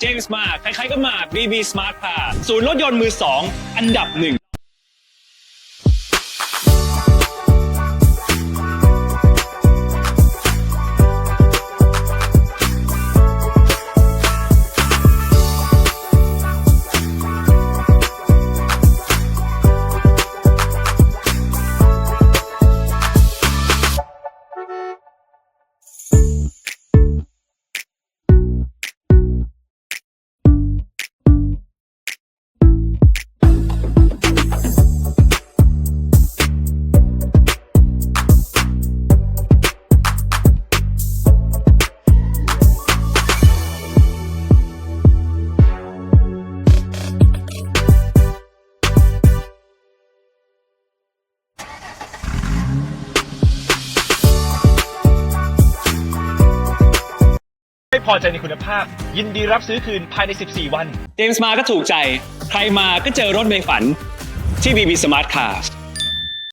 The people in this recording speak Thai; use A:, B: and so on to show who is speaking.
A: เจมส์มาใครๆก็มา BB Smart Car ศูนย์รถยนต์มือ2อันดับหนึ่ง
B: พอใจในคุณภาพ ยินดีรับซื้อคืนภายใน 14 วัน
A: เจมส์มาก็ถูกใจ ใครมาก็เจอรถในฝันที่ BB Smart Cars